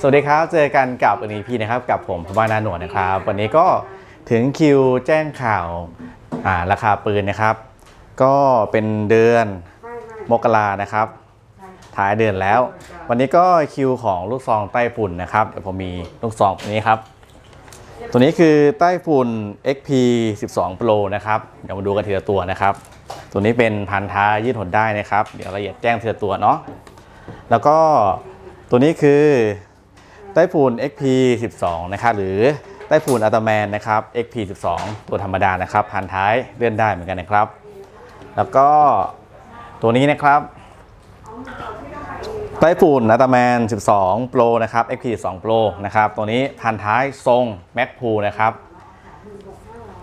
สวัสดีครับ เจอกันกับวันนี้พี่นะครับ กับผมพบานาหนวดนะครับ วันนี้ก็ถึงคิวแจ้งข่าวอ่าราคาปืนนะครับ ก็เป็นเดือนมกรานะครับ ท้ายเดือนแล้ว วันนี้ก็คิวของลูกซองใต้ฝุ่นนะครับ เดี๋ยวผมมีลูกซองตัวนี้ครับ ตัวนี้คือใต้ฝุ่น XP 12 Pro นะครับ เดี๋ยวมาดูกันทีละตัวนะครับ ตัวนี้เป็นพันท้ายยืดหดได้นะครับ เดี๋ยวละเอียดแจ้งทีละตัวเนาะ แล้วก็ตัวนี้คือ ไต้ฝุ่น XP 12 นะครับหรือไต้ฝุ่นอัตแมนนะครับ XP 12 ตัวธรรมดานะครับพันท้ายเลื่อนได้เหมือนกันนะครับ แล้วก็ตัวนี้นะครับไต้ฝุ่นอัตแมน 12 Pro นะครับ XP 12 Pro นะครับตัวนี้พันท้ายทรง Mac p o นะครับ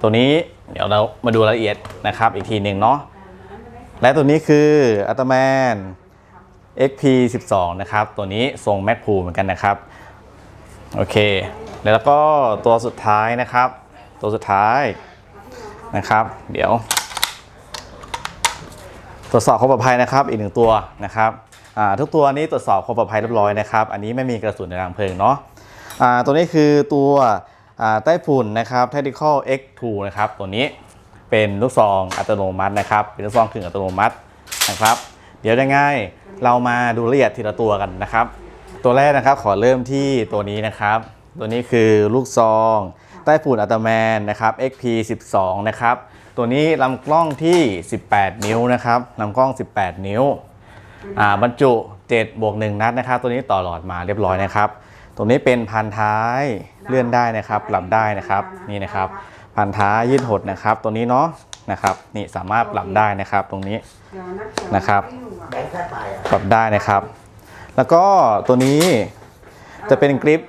ตัวนี้เดี๋ยวเรามาดูรายละเอียดนะครับอีกทีหนึ่งเนาะและตัวนี้คืออัตแมน XP 12 นะครับ ตัวนี้ทรง Mac p o เหมือนกันนะครับ โอเค แล้วก็ตัวสุดท้ายนะครับ ตัวสุดท้ายนะครับ เดี๋ยว ตรวจสอบความปลอดภัยนะครับ อีกหนึ่งตัวนะครับทุกตัวนี้ตรวจสอบความปลอดภัยเรียบร้อยนะครับ อันนี้ไม่มีกระสุนในรังเพลิงเนาะอ่าตัวนี้คือตัวใต้ฝุ่นนะครับ Tactical X2 นะครับ ตัวนี้เป็นลูกซองอัตโนมัตินะครับ เป็นลูกซองกึ่งอัตโนมัตินะครับ เดี๋ยวยังไงเรามาดูละเอียดทีละตัวกันนะครับ ตัวแรกนะครับขอเริ่มที่ตัวนี้นะครับ ตัวนี้คือลูกซอง ใต้ฝุ่นอัตแมนนะครับ XP 12 นะครับ ตัวนี้ลำกล้องที่ 18 นิ้วนะครับลำกล้อง 18 นิ้วอ่าบรรจุ7บวก1นัดนะครับ ตัวนี้ต่อหลอดมาเรียบร้อยนะครับ ตัวนี้เป็นพันท้ายเลื่อนได้นะครับปรับได้นะครับนี่นะครับ พันท้ายยืดหดนะครับ ตัวนี้เนาะนะครับ นี่สามารถปรับได้นะครับตรงนี้นะครับ ปรับได้นะครับ แล้วก็ตัวนี้จะเป็นกริป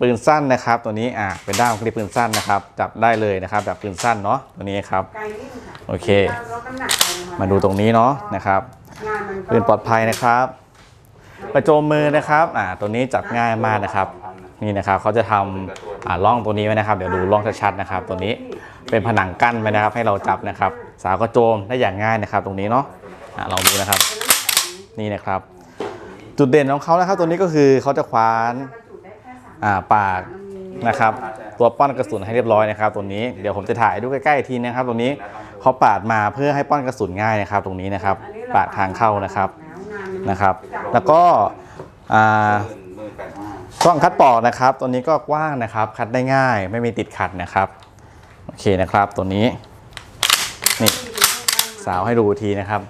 ปืนสั้นนะครับ ตัวนี้อ่าเป็นด้ามกริปปืนสั้นนะครับ จับได้เลยนะครับแบบปืนสั้นเนาะตัวนี้ครับไกลนิ่งค่ะโอเคลดน้ำหนักไปนะคะมาดูตรงนี้เนาะนะครับงานมันก็ปืนปลอดภัยนะครับ ประโจมมือนะครับอ่าตัวนี้จับง่ายมากนะครับ นี่นะครับเขาจะทำอ่าร่องตัวนี้ไว้นะครับ เดี๋ยวดูร่องชัดๆนะครับ ตัวนี้เป็นผนังกั้นไว้นะครับ ให้เราจับนะครับ สาวกระโจมได้อย่างง่ายนะครับ ตรงนี้เนาะอ่าลองดูนะครับ นี่นะครับ จุดเด่นของเขานะครับตัวนี้ก็คือเขาจะคว้านบรรจุได้แค่สามอ่าปากนะครับตัวป้อนกระสุนให้เรียบร้อยนะครับตัวนี้เดี๋ยวผมจะถ่ายดูใกล้ๆอีกทีนะครับตรงนี้เขาปาดมาเพื่อให้ป้อนกระสุนง่ายนะครับตรงนี้นะครับอันนี้เรปาดทางเข้านะครับแล้วงานมันนะครับ แล้วก็อ่าหมื่นแปดห้าช่องคัดปอกนะครับตัวนี้ก็กว้างนะครับ คัดได้ง่ายไม่มีติดขัดนะครับโอเคนะครับตัวนี้นี่สาวให้ดูอีกทีนะครับ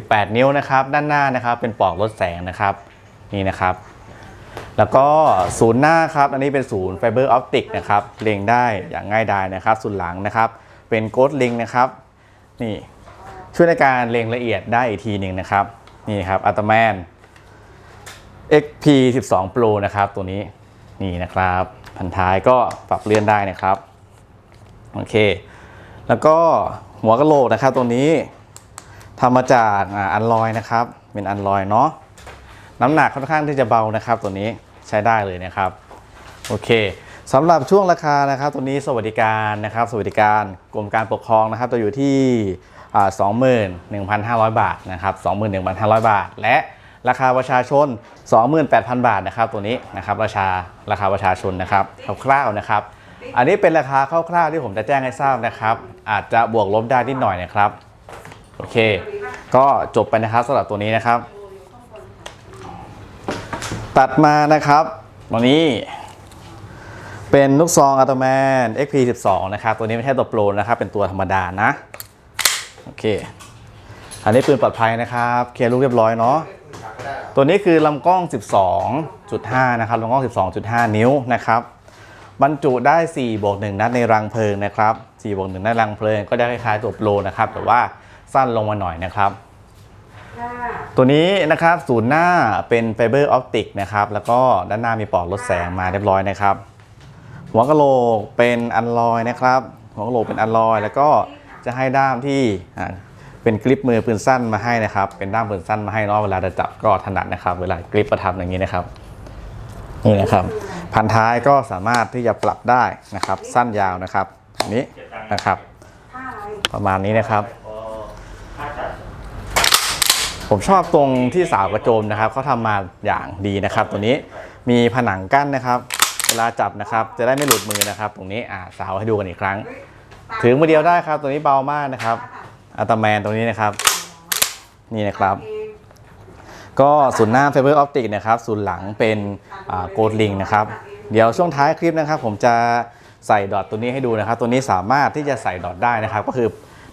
18 นิ้วนะครับด้านหน้านะครับเป็นปลอกลดแสงนะครับนี่นะครับ แล้วก็ศูนย์หน้าครับอันนี้เป็นศูนย์ไฟเบอร์ออปติกนะครับเล็งได้อย่างง่ายดายนะครับส่วนหลังนะครับ เป็นโกดลิงนะครับนี่ช่วยในการเล็งละเอียดได้อีกทีหนึ่งนะครับนี่ครับอัตแมน XP 12 Pro นะครับตัวนี้นี่นะครับพันท้ายก็ปรับเลื่อนได้นะครับโอเค แล้วก็หัวกะโหลกนะครับตัวนี้ ทำมาจากอันลอยนะครับ เป็นอันลอยเนาะน้ำหนักค่อนข้างที่จะเบานะครับ ตัวนี้ใช้ได้เลยนะครับโอเคสำหรับช่วงราคานะครับ ตัวนี้สวัสดิการนะครับ สวัสดิการกรมการปกครองนะครับตัวอยู่ที่สองหมื่นหนึ่งพันห้าร้อยบาทนะครับสองหมื่นหนึ่งพันห้าร้อยบาท และราคาประชาชน 28,000 บาทนะครับ ตัวนี้นะครับราคาราคาประชาชนนะครับคร่าวๆนะครับ อันนี้เป็นราคาคร่าวๆที่ผมจะแจ้งให้ทราบนะครับ อาจจะบวกลบได้นิดหน่อยนะครับ โอเค ก็จบไปนะครับสำหรับตัวนี้นะครับ ตัดมานะครับวันนี้เป็นลูกซองอัตแมน XP12 นะครับ ตัวนี้ไม่ใช่ตัวโปรนะครับ เป็นตัวธรรมดานะ โอเค อันนี้ปืนปลอดภัยนะครับ เคลียร์ลูกเรียบร้อยเนาะ ตัวนี้คือลำกล้อง 12.5 นะครับลำกล้อง 12.5 นิ้วนะครับ บรรจุได้4บวก1นัดในรังเพลิงนะครับ4บวก1ในรังเพลิงก็ได้คล้ายๆตัวโปรนะครับ แต่ว่า สั้นลงมาหน่อยนะครับค่ะตัวนี้นะครับศูนย์หน้าเป็นไฟเบอร์ออปติกนะครับ แล้วก็ด้านหน้ามีปลอกลดแสงมาเรียบร้อยนะครับ หัวกะโหลกเป็นอันลอยนะครับ หัวกะโหลกเป็นอันลอย แล้วก็จะให้ด้ามที่อ่าเป็นกริปมือปืนสั้นมาให้นะครับ เป็นด้ามปืนสั้นมาให้เนาะเวลาจะจับก็ถนัดนะครับ เวลากริปประทับอย่างนี้นะครับนี่นะครับพันท้ายก็สามารถที่จะปรับได้นะครับ สั้นยาวนะครับอันนี้นะครับท่าอะไรประมาณนี้นะครับ ผมชอบตรงที่สาวกระโจมนะครับเขาทำมาอย่างดีนะครับ ตัวนี้มีผนังกั้นนะครับ เวลาจับนะครับ จะได้ไม่หลุดมือนะครับ ตรงนี้อ่าสาวให้ดูกันอีกครั้ง ถือมือเดียวได้ครับ ตัวนี้เบามากนะครับอัลตร้าแมนตรงนี้นะครับ นี่นะครับ ก็ศูนย์หน้าไฟเบอร์ออปติกนะครับศูนย์หลังเป็นโกดลิงนะครับ เดี๋ยวช่วงท้ายคลิปนะครับ ผมจะใส่ดอทตัวนี้ให้ดูนะครับ ตัวนี้สามารถที่จะใส่ดอทได้นะครับ ก็คือ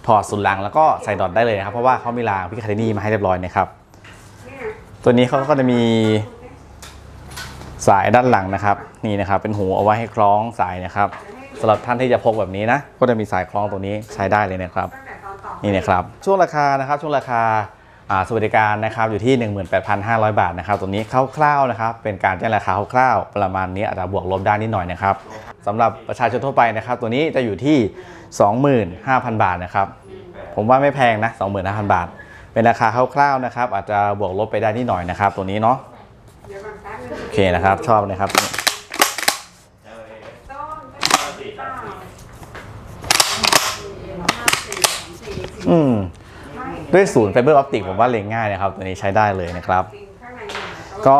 ถอดศูนย์หลังแล้วก็ใส่ดอทได้เลยนะครับ เพราะว่าเขามีรางพิคาเดนี่มาให้เรียบร้อยนะครับ ตัวนี้เขาก็จะมีสายด้านหลังนะครับ นี่นะครับเป็นหูเอาไว้ให้คล้องสายนะครับสำหรับท่านที่จะพกแบบนี้นะ ก็จะมีสายคล้องตัวนี้ใช้ได้เลยนะครับ นี่นะครับ ช่วงราคานะครับ ช่วงราคาอ่าสวัสดิการนะครับอยู่ที่ 18,500 บาทนะครับ ตัวนี้คร่าวๆนะครับ เป็นการแจ้งราคาคร่าวๆประมาณนี้อาจจะบวกลบได้นิดหน่อยนะครับ สำหรับประชาชนทั่วไปนะครับ ตัวนี้จะอยู่ที่ 25,000 บาทนะครับ ผมว่าไม่แพงนะ 25,000 บาท เป็นราคาคร่าวๆนะครับ อาจจะบวกลบไปได้นิดหน่อยนะครับ ตัวนี้เนาะโอเคนะครับ ชอบนะครับ อืมด้วยศูนย์ไฟเบอร์ออปติกผมว่าเล็งง่ายนะครับ ตัวนี้ใช้ได้เลยนะครับ ก็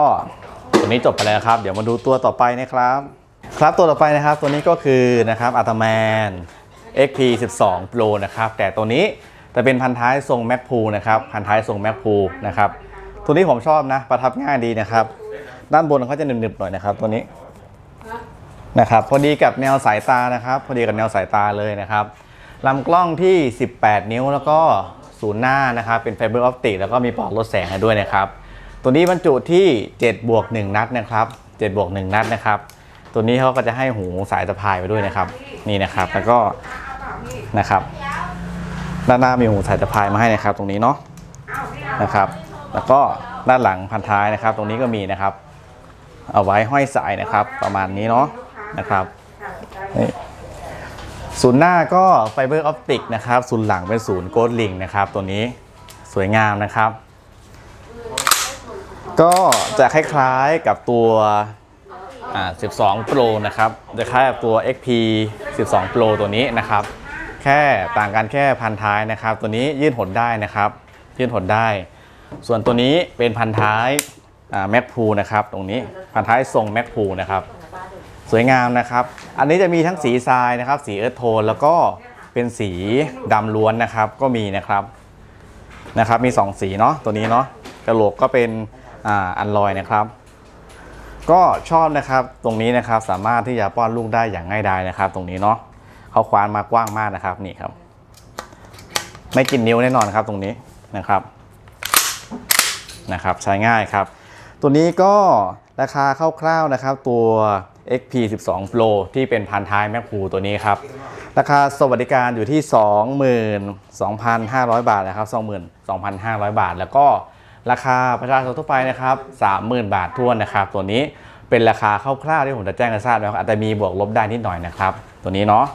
ตัวนี้จบไปแล้วครับ เดี๋ยวมาดูตัวต่อไปนะครับ ครับตัวต่อไปนะครับตัวนี้ก็คือนะครับอัตแมน XP 12 Pro นะครับแต่ตัวนี้จะเป็นพันท้ายทรงแม็กพูนะครับพันท้ายทรงแม็กพูนะครับตัวนี้ผมชอบนะประทับง่ายดีนะครับ ด้านบนเขาจะหนึบๆหน่อยนะครับตัวนี้นะครับพอดีกับแนวสายตานะครับพอดีกับแนวสายตาเลยนะครับลำกล้องที่ 18 นิ้วแล้วก็ศูนย์หน้านะครับเป็นไฟเบอร์ออปติกแล้วก็มีปลอกลดแสงให้ด้วยนะครับ ตัวนี้บรรจุที่7บวก1นัดนะครับ7บวก1นัดนะครับ ตัวนี้เขาก็จะให้หูสายสะพายไปด้วยนะครับ นี่นะครับ แล้วก็นะครับ ด้านหน้ามีหูสายสะพายมาให้นะครับ ตรงนี้เนาะนะครับ แล้วก็ด้านหลังพันท้ายนะครับ ตรงนี้ก็มีนะครับ เอาไว้ห้อยสายนะครับ ประมาณนี้เนาะนะครับนี่ศูนย์หน้าก็ไฟเบอร์ออปติกนะครับศูนย์หลังเป็นศูนย์โกลลิงนะครับ ตัวนี้สวยงามนะครับ ก็จะคล้ายๆกับตัว อ่า12 Pro นะครับจะคล้ายกับตัว XP 12 Pro ตัวนี้นะครับ แค่ต่างกันแค่พันท้ายนะครับ ตัวนี้ยืดหดได้นะครับ ยืดหดได้ ส่วนตัวนี้เป็นพันท้ายแม็กพูนะครับ ตรงนี้พันท้ายทรงแม็กพูนะครับ สวยงามนะครับ อันนี้จะมีทั้งสีทรายนะครับ สีเอิร์ธโทนแล้วก็เป็นสีดำล้วนนะครับ ก็มีนะครับนะครับ มี 2 สีเนาะตัวนี้เนาะกระโหลกก็เป็นอ่าอันลอยนะครับ ก็ชอบนะครับตรงนี้นะครับสามารถที่จะป้อนลูกได้อย่างง่ายดายนะครับ ตรงนี้เนาะเขาคว้านมากว้างมากนะครับนี่ครับ ไม่กินนิ้วแน่นอนครับตรงนี้นะครับนะครับ ใช้ง่ายครับ ตัวนี้ก็ราคาคร่าวๆนะครับ ตัว XP 12 Pro ที่เป็นพันท้ายแม็กพูตัวนี้ครับ ราคาสวัสดิการอยู่ที่ 22,500 บาทนะครับ 22,500 บาท แล้วก็ ราคาประชาชนทั่วไปนะครับ30,000 บาททวนนะครับ ตัวนี้เป็นราคาคร่าวๆที่ผมจะแจ้งให้ทราบนะครับอาจจะมีบวกลบได้นิดหน่อยนะครับ ตัวนี้เนาะ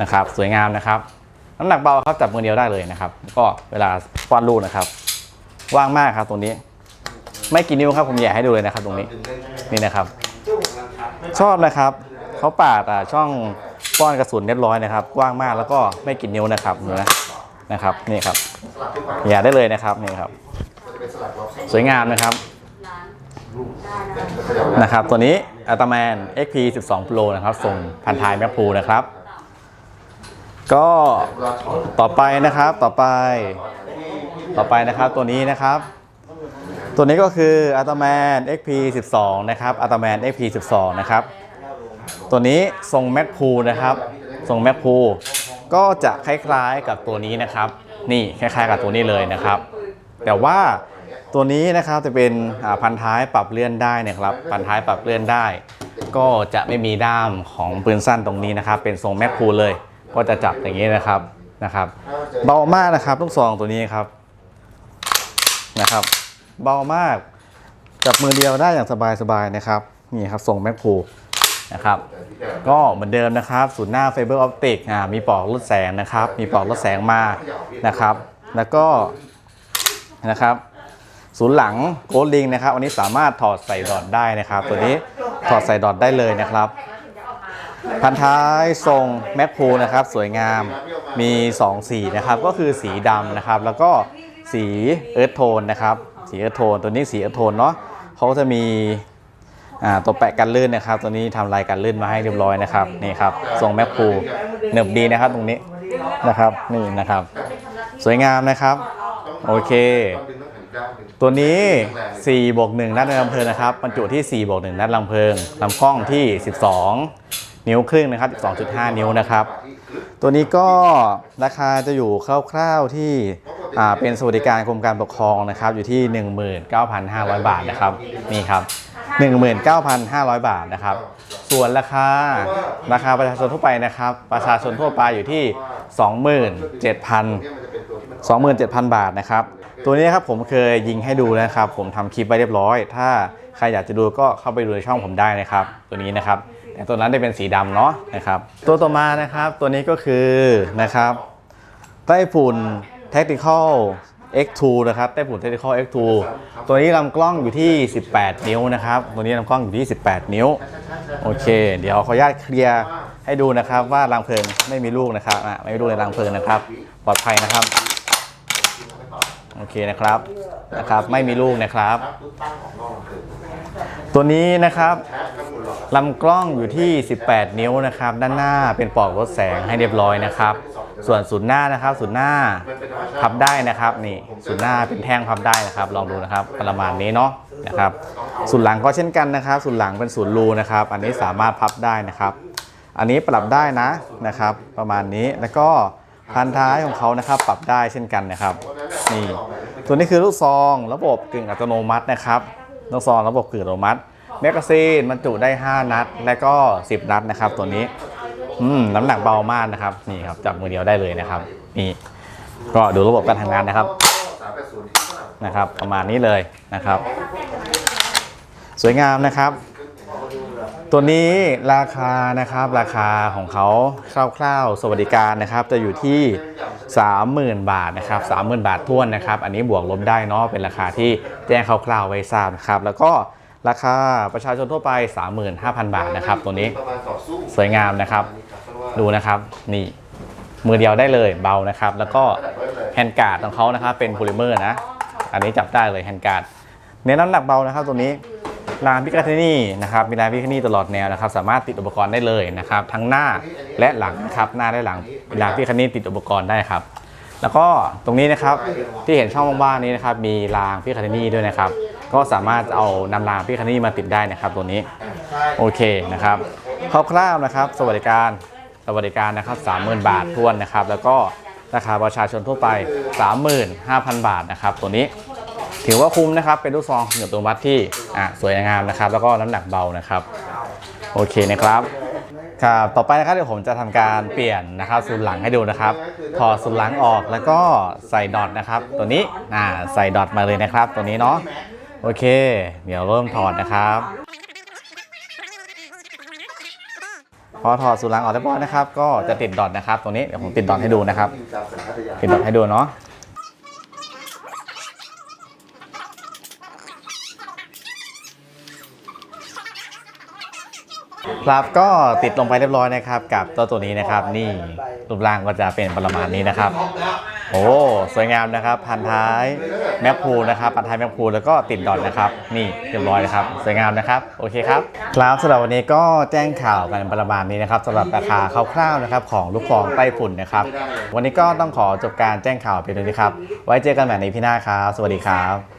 นะครับ สวยงามนะครับน้ำหนักเบาครับจับมือเดียวได้เลยนะครับ ก็เวลาป้อนลูกนะครับ ว่างมากครับตรงนี้ ไม่กี่นิ้วครับผมแหย่ให้ดูเลยนะครับ ตรงนี้นี่นะครับ ชอบนะครับเขาปาดอะช่องป้อนกระสุนเรียบร้อยนะครับกว้างมากแล้วก็ไม่กินนิ้วนะครับนะนะครับ นี่ครับแหย่ได้เลยนะครับนี่ครับ สวยงามนะครับนะครับ ตัวนี้อัลตแมน XP 12 Pro นะครับ ส่งพันท้ายแมคพูนะครับ ก็ต่อไปนะครับต่อไป ต่อไปนะครับตัวนี้นะครับ ตัวนี้ก็คือ a t a m a n XP 12 นะครับ a t a m a n XP 12 นะครับ ตัวนี้ทรงแม็กพูนะครับทรงแม็กพูก็จะคล้ายๆกับตัวนี้นะครับ นี่คล้ายๆกับตัวนี้เลยนะครับ แต่ว่าตัวนี้นะครับจะเป็นพันท้ายปรับเลื่อนได้นะครับ พันท้ายปรับเลื่อนได้ ก็จะไม่มีด้ามของปืนสั้นตรงนี้นะครับ เป็นทรงแมกพูเลย ก็จะจับอย่างนี้นะครับนะครับเบามากนะครับลูกซองตัวนี้ครับนะครับ เบามากจับมือเดียวได้อย่างสบายๆนะครับนี่ครับทรงแมกพูนะครับก็เหมือนเดิมนะครับศูนย์หน้าไฟเบอร์ออปติกอ่ามีปลอกลดแสงนะครับ มีปลอกลดแสงมานะครับ แล้วก็ นะครับศูนย์หลังโกลลิงนะครับอันนี้สามารถถอดใส่ดอทได้นะครับ ตัวนี้ถอดใส่ดอทได้เลยนะครับ พันท้ายทรงแม็กพูนะครับ สวยงามมี 2 สีนะครับ ก็คือสีดำนะครับ แล้วก็สีเอิร์ธโทนนะครับ สีเอิร์ธโทนตัวนี้สีเอิร์ธโทนเนาะเขาจะมีตัวแปะกันลื่นนะครับ ตัวนี้ทำลายกันลื่นมาให้เรียบร้อยนะครับนี่ครับทรงแมคคูเนิบดีนะครับตรงนี้นะครับนี่นะครับ สวยงามนะครับ โอเค ตัวนี้4บวก1นัดในลำเพลิงนะครับบรรจุที่4บวก1นัดลำเพลิงลำกล้องที่ 12 นิ้วครึ่งนะครับ 12.5 นิ้วนะครับ ตัวนี้ก็ราคาจะอยู่คร่าวๆที่อ่าเป็นสวัสดิการกรมการปกครองนะครับ อยู่ที่ 19,500 บาทนะครับนี่ครับ 19,500 บาทนะครับ ส่วนราคาราคาประชาชนทั่วไปนะครับ ประชาชนทั่วไปอยู่ที่ 27,000 27,000 บาทนะครับ ตัวนี้ครับผมเคยยิงให้ดูนะครับ ผมทำคลิปไว้เรียบร้อย ถ้าใครอยากจะดูก็เข้าไปดูในช่องผมได้นะครับ ตัวนี้นะครับแต่ตัวนั้นได้เป็นสีดำเนาะนะครับ ตัวต่อมานะครับตัวนี้ก็คือนะครับไต้ฝุ่น Tactical X2 นะครับไต้ฝุ่น Tactical X2 ตัวนี้ลำกล้องอยู่ที่ 18 นิ้วนะครับ ตัวนี้ลำกล้องอยู่ที่ 18 นิ้ว โอเค เดี๋ยวขออนุญาตเคลียร์ให้ดูนะครับว่ารังเพลิงไม่มีลูกนะครับไม่มีลูกในรังเพลิงนะครับ ปลอดภัยนะครับ โอเคนะครับนะครับ ไม่มีลูกนะครับ ตัวนี้นะครับลำกล้องอยู่ที่ 18 นิ้วนะครับ ด้านหน้าเป็นปลอกลดแสงให้เรียบร้อยนะครับ ส่วนศูนย์หน้านะครับศูนย์หน้าพับได้นะครับนี่ศูนย์หน้าเป็นแท่งพับได้นะครับ ลองดูนะครับประมาณนี้เนาะนะครับศูนย์หลังก็เช่นกันนะครับศูนย์หลังเป็นศูนย์รูนะครับ อันนี้สามารถพับได้นะครับ อันนี้ปรับได้นะนะครับ ประมาณนี้แล้วก็พันท้ายของเขานะครับ ปรับได้เช่นกันนะครับ นี่ตัวนี้คือลูกซองระบบกึ่งอัตโนมัตินะครับลูกซองระบบกึ่งอัตโนมัติแมกกาซีนบรรจุได้ 5 นัด และก็ 10 นัดนะครับ ตัวนี้อืมน้ำหนักเบามากนะครับ นี่ครับจับมือเดียวได้เลยนะครับ นี่ ก็ดูระบบการทำงานนะครับนะครับ ประมาณนี้เลยนะครับ สวยงามนะครับ ตัวนี้ราคานะครับราคาของเขาคร่าวๆ สวัสดิการนะครับ จะอยู่ที่ 30,000 บาทนะครับ30,000 บาทท้วนนะครับ อันนี้บวกลบได้เนาะเป็นราคาที่แจ้งคร่าวๆไว้ทราบนะครับ แล้วก็ราคาประชาชนทั่วไป 35,000 บาทนะครับ ตัวนี้สวยงามนะครับ ดูนะครับนี่มือเดียวได้เลยเบานะครับ แล้วก็แฮนด์การ์ดของเขานะครับเป็นโพลิเมอร์นะ อันนี้จับได้เลยแฮนด์การ์ดเน้นน้ำหนักเบานะครับตัวนี้ รางพิกาเทนี่นะครับมีรางพิกาเทนี่ตลอดแนวนะครับ สามารถติดอุปกรณ์ได้เลยนะครับ ทั้งหน้าและหลังครับหน้าและหลังรางพิกาเทนี่ติดอุปกรณ์ได้ครับ แล้วก็ตรงนี้นะครับที่เห็นช่องว่างๆนี้นะครับมีรางพิกาเทนี่ด้วยนะครับ ก็สามารถเอานำรางพิกาเทนี่มาติดได้นะครับ ตัวนี้โอเคนะครับคร่าวๆนะครับ สวัสดิการสวัสดิการนะครับ30,000 บาททวนนะครับ แล้วก็ราคาประชาชนทั่วไป 35,000 บาทนะครับ ตัวนี้ ถือว่าคุ้มนะครับเป็นลูกซองเหนือตัววัดที่อะสวยงามนะครับ แล้วก็น้ำหนักเบานะครับ โอเคนะครับครับต่อไปนะครับเดี๋ยวผมจะทำการเปลี่ยนนะครับศูนหลังให้ดูนะครับ ถอดศูนหลังออกแล้วก็ใส่ดอทนะครับ ตัวนี้อ่าใส่ดอทมาเลยนะครับ ตัวนี้เนาะโอเค เดี๋ยวเริ่มถอดนะครับ พอถอดศูนหลังออกเรียบร้อยนะครับ ก็จะติดดอทนะครับ ตัวนี้เดี๋ยวผมติดดอทให้ดูนะครับ ติดดอทให้ดูเนาะ ครับก็ติดลงไปเรียบร้อยนะครับ กับตัวตัวนี้นะครับ นี่รูปร่างก็จะเป็นประมาณนี้นะครับ โอ้สวยงามนะครับ พันท้ายแมคพูนะครับพันท้ายแมคพูแล้วก็ติดดอทนะครับ นี่เรียบร้อยนะครับ สวยงามนะครับโอเคครับครับสำหรับวันนี้ก็แจ้งข่าวกันประมาณนี้นะครับสำหรับราคาคร่าวๆนะครับของลูกฟองไต้ฝุ่นนะครับ วันนี้ก็ต้องขอจบการแจ้งข่าวเพียงเท่านี้ครับไว้เจอกันใหม่ในพี่หน้าครับสวัสดีครับ